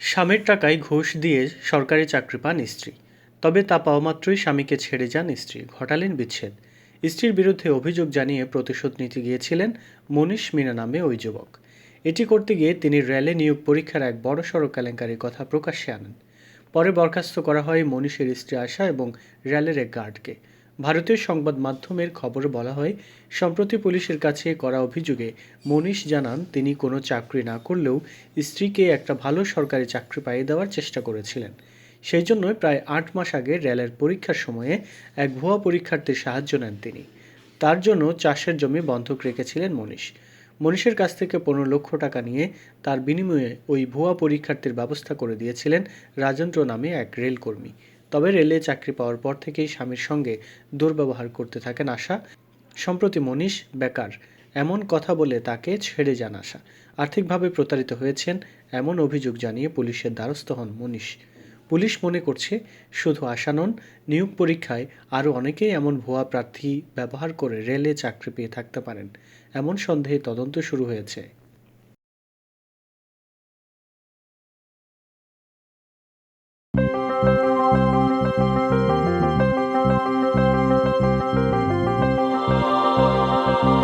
স্বামীর টাকায় ঘুষ দিয়ে সরকারি চাকরি পান স্ত্রী। তবে তা পাওয়া মাত্রই স্বামীকে ছেড়ে যান স্ত্রী। ঘটালেন বিচ্ছেদ। স্ত্রীর বিরুদ্ধে অভিযোগ জানিয়ে প্রতিশোধ নিতে গিয়েছিলেন মনীষ মিনা নামে ওই যুবক। এটি করতে গিয়ে তিনি র্যালে নিয়োগ পরীক্ষার এক বড়সড় কেলেঙ্কারির কথা প্রকাশ্যে আনেন। পরে বরখাস্ত করা হয় মনীষের স্ত্রী আশা এবং র্যালের এক গার্ডকে। ভারতীয় সংবাদ মাধ্যমের খবরে বলা হয়, সম্প্রতি পুলিশের কাছে করা অভিযোগে মনীষ জানান, তিনি কোনো চাকরি না করলেও স্ত্রীকে একটা ভালো সরকারি চাকরি পাইয়ে দেওয়ার চেষ্টা করেছিলেন। সেই জন্যই প্রায় আট মাস আগে রেলের পরীক্ষার সময়ে এক ভুয়া পরীক্ষার্থীর সাহায্য নেন তিনি। তার জন্য চাষের জমি বন্ধক রেখেছিলেন মনীষ। মনীষের কাছ থেকে পনেরো লক্ষ টাকা নিয়ে তার বিনিময়ে ওই ভুয়া পরীক্ষার্থীর ব্যবস্থা করে দিয়েছিলেন রাজেন্দ্র নামে এক রেলকর্মী। তবে রেলে চাকরি পাওয়ার পর থেকেই স্বামীর সঙ্গে দুর্ব্যবহার করতে থাকেন আশা। সম্প্রতি মনীষ বেকার, এমন কথা বলে তাকে ছেড়ে যান আশা। আর্থিকভাবে প্রতারিত হয়েছেন এমন অভিযোগ জানিয়ে পুলিশের দ্বারস্থ হন মনীষ। পুলিশ মনে করছে, শুধু আশা নন, নিয়োগ পরীক্ষায় আরও অনেকেই এমন ভুয়া প্রার্থী ব্যবহার করে রেলে চাকরি পেয়ে থাকতে পারেন। এমন সন্দেহে তদন্ত শুরু হয়েছে। Thank you.